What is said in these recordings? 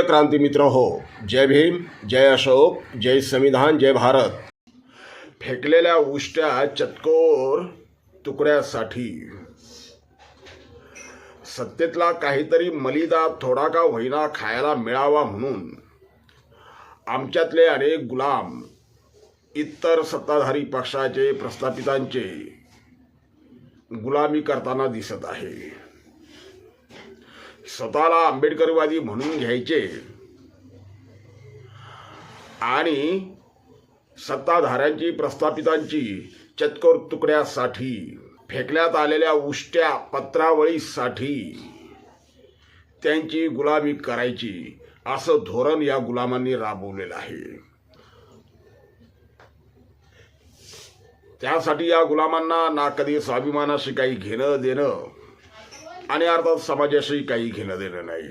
प्रिय क्रांती मित्र हो जय भीम जय अशोक जय संविधान जय भारत. फेकलेल्या उष्ट्या चटकोर तुकड्यासाठी. सत्तेतला काहीतरी मलिदा थोडा का होईना खायला मिळावा म्हणून. आमच्यातले अनेक गुलाम इतर सत्ताधारी पक्षाचे प्रस्थापितांचे गुलामी करताना दिसत आहे. स्वतःला आंबेडकरवादी म्हणून घ्यायचे. आणि सत्ताधाऱ्यांची प्रस्थापितांची चतकोर तुकड्यासाठी फेकण्यात आलेल्या उष्ट्या पत्रावळीसाठी त्यांची गुलामी करायची असं धोरण या गुलामांनी राबवलेलं आहे. त्यासाठी या गुलामांना ना कधी स्वाभिमानाशी काही घेणं देणं आणि अर्थात समाजाशी काही घेणं देणं नाही.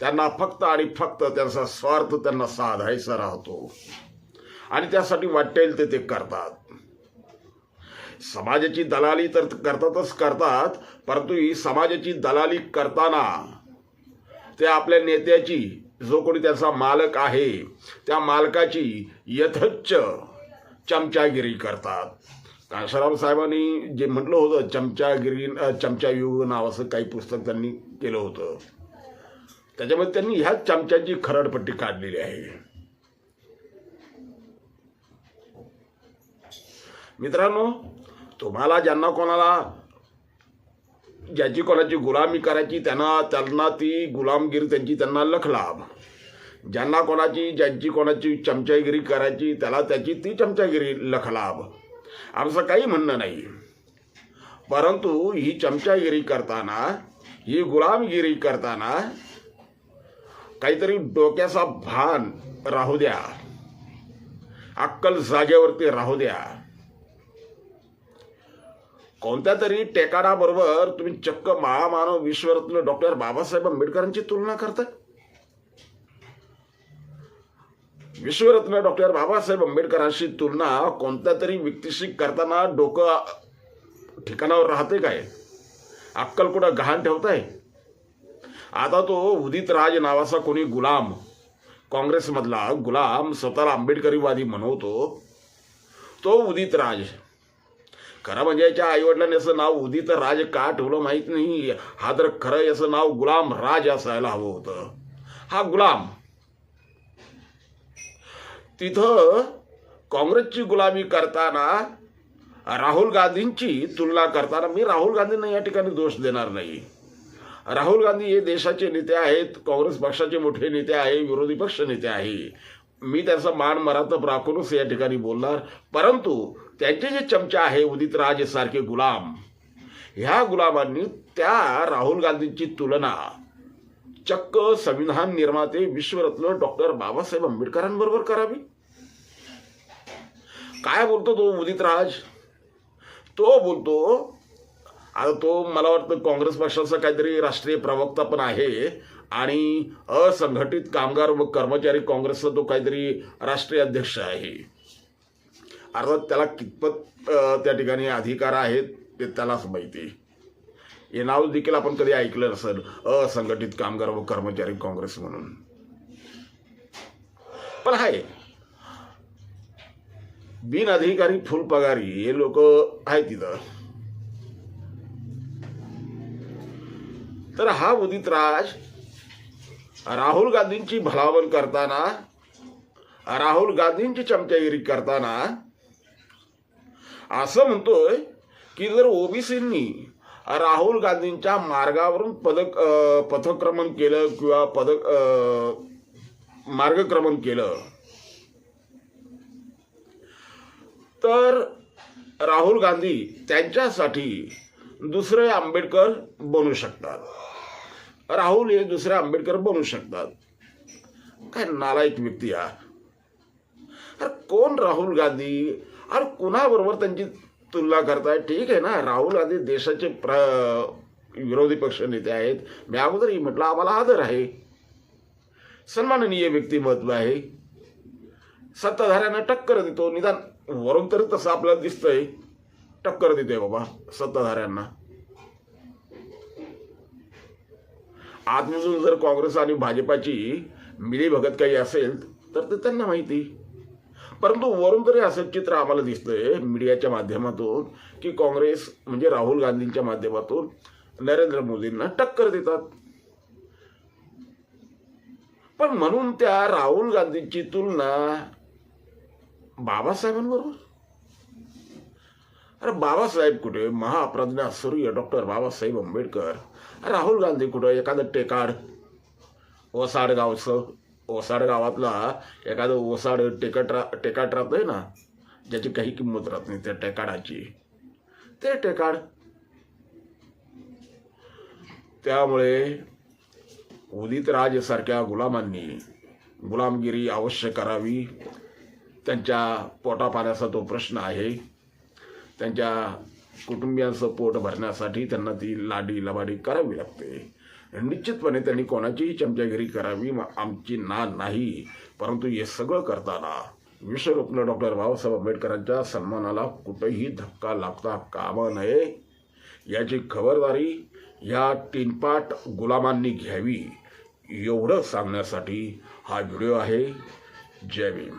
त्यांना फक्त आणि फक्त त्यांचा स्वार्थ त्यांना साधायचा राहतो. आणि त्यासाठी वाटेल ते ते करतात. समाजाची दलाली तर करतातच करतात परंतु ही समाजाची दलाली करताना ते आपल्या नेत्याची जो कोणी त्याचा मालक आहे त्या मालकाची यथच्छ चमचागिरी करतात. कांशाराम साहेबांनी जे म्हटलं होतं चमचागिरी चमचायुग चमचा युग नावाचं काही पुस्तक त्यांनी केलं होतं. त्याच्यामध्ये त्यांनी ह्या चमच्याची खरडपट्टी काढलेली आहे. मित्रांनो तुम्हाला ज्यांना कोणाला ज्याची कोणाची गुलामी करायची त्यांना त्यांना ती गुलामगिरी त्यांची त्यांना लखलाभ ज्यांना कोणाची ज्यांची कोणाची चमचागिरी करायची त्याला त्याची ती चमचागिरी लखलाभ आमचं काही म्हणणं नाही. परंतु ही चमचागिरी करताना ही गुलामगिरी करताना काहीतरी डोक्याचा भान राहू द्या. अक्कल जागेवरती राहू द्या. कोणत्या तरी टेकाडाबरोबर तुम्ही चक्क महामानव विश्वरत्न डॉक्टर बाबासाहेब आंबेडकरांची तुलना करता? विश्वरत्न डॉक्टर बाबासाहेब आंबेडकरांशी तुलना कोणत्या तरी व्यक्तीशी करताना डोकं ठिकाणावर राहते काय? अक्कल कुठं गहाण ठेवताय? आता तो उदित राज नावाचा कोणी गुलाम काँग्रेसमधला गुलाम स्वतःला आंबेडकरीवादी म्हणवतो तो उदित राज. खरं म्हणजे याच्या आईवडिलांनी असं नाव उदित राज का ठेवलं माहीत नाही. हा तर खरं याचं नाव गुलाम राज असायला हवं होतं. हा गुलाम तिथं काँग्रेसची गुलामी करताना राहुल गांधींची तुलना करताना मी राहुल गांधींना या ठिकाणी दोष देणार नाही. राहुल गांधी हे देशाचे नेते आहेत काँग्रेस पक्षाचे मोठे नेते आहे विरोधी पक्ष नेते आहे. मी त्याचा मान मरातब राखूनच या ठिकाणी बोलणार परंतु त्यांचे जे चमचे आहे उदित सारखे गुलाम ह्या गुलामांनी त्या राहुल गांधींची तुलना चक्क संविधान निर्माते विश्वरत्न डॉक्टर बाबासाहेब आंबेडकरांबरोबर करावी? काय बोलतो तो उदितराज तो बोलतो आता तो मला वाटतं काँग्रेस पक्षाचा काहीतरी राष्ट्रीय प्रवक्ता पण आहे आणि असंघटित कामगार व कर्मचारी काँग्रेसचा तो काहीतरी राष्ट्रीय अध्यक्ष आहे. अर्थात त्याला कितपत त्या ठिकाणी अधिकार आहेत ते त्यालाच माहिती हे नाव देखील आपण कधी ऐकलं नसेल. असंघटित कामगार व कर्मचारी काँग्रेस म्हणून. पण आहे बिनअधिकारी फुल पगारी हे लोक आहेत तिथं. तर हा उदित राज राहुल गांधींची भलावण करताना राहुल गांधींची चमचागिरी करताना असं म्हणतोय की जर ओबीसींनी राहुल गांधींच्या मार्गावरून पदक पथक्रमण केलं किंवा पदक मार्गक्रमण केलं. तर राहुल गांधी त्यांच्यासाठी दुसरे आंबेडकर बनू शकतात. राहुल हे दुसरे आंबेडकर बनू शकतात. काय नालायक व्यक्ती हा कोण राहुल गांधी? आणि कोणाबरोबर त्यांची तुलना करताय. ठीक आहे ना? राहुल गांधी देशाचे प्र विरोधी पक्ष नेते आहेत. मी अगोदरही म्हटलं आम्हाला आदर आहे. सन्माननीय व्यक्तिमत्व आहे. सत्ताधाऱ्यांना टक्कर देतो. निदान वरून तरी तसं आपल्याला दिसतंय. टक्कर देतोय बाबा सत्ताधाऱ्यांना. आतमधून जर काँग्रेस आणि भाजपाची मिलीभगत काही असेल तर ते त्यांना माहिती. परंतु वरून तरी असं चित्र आम्हाला दिसतंय मीडियाच्या माध्यमातून की काँग्रेस म्हणजे राहुल गांधींच्या माध्यमातून नरेंद्र मोदींना टक्कर देतात. पण म्हणून त्या राहुल गांधींची तुलना बाबासाहेबांबरोबर अरे बाबासाहेब कुठे? महाप्रज्ञा सूर्य डॉक्टर बाबासाहेब आंबेडकर. राहुल गांधी कुठं? एखादं टेकाड वसाडगावचं ओसाड गावातला एखादं ओसाड टेकट रा टेकाट आहे ना ज्याची काही किंमत राहत नाही त्या टेकाडाची. ते टेकाड. त्यामुळे उदित राजसारख्या गुलामांनी गुलामगिरी अवश्य करावी. त्यांच्या पोटापाण्याचा तो प्रश्न आहे. त्यांच्या कुटुंबियांचं पोट भरण्यासाठी त्यांना ती लाडी लबाडी करावी लागते. निश्चितपणे त्यांनी कोणाचीही चमचागिरी करावी आमची ना नाही. परंतु हे सगळं करताना विश्वरत्न डॉक्टर बाबासाहेब आंबेडकरांच्या सन्मानाला कुठेही धक्का लागता कामा नये याची खबरदारी या तीनपाट गुलामांनी घ्यावी एवढं सांगण्यासाठी हा व्हिडिओ आहे. जय भीम.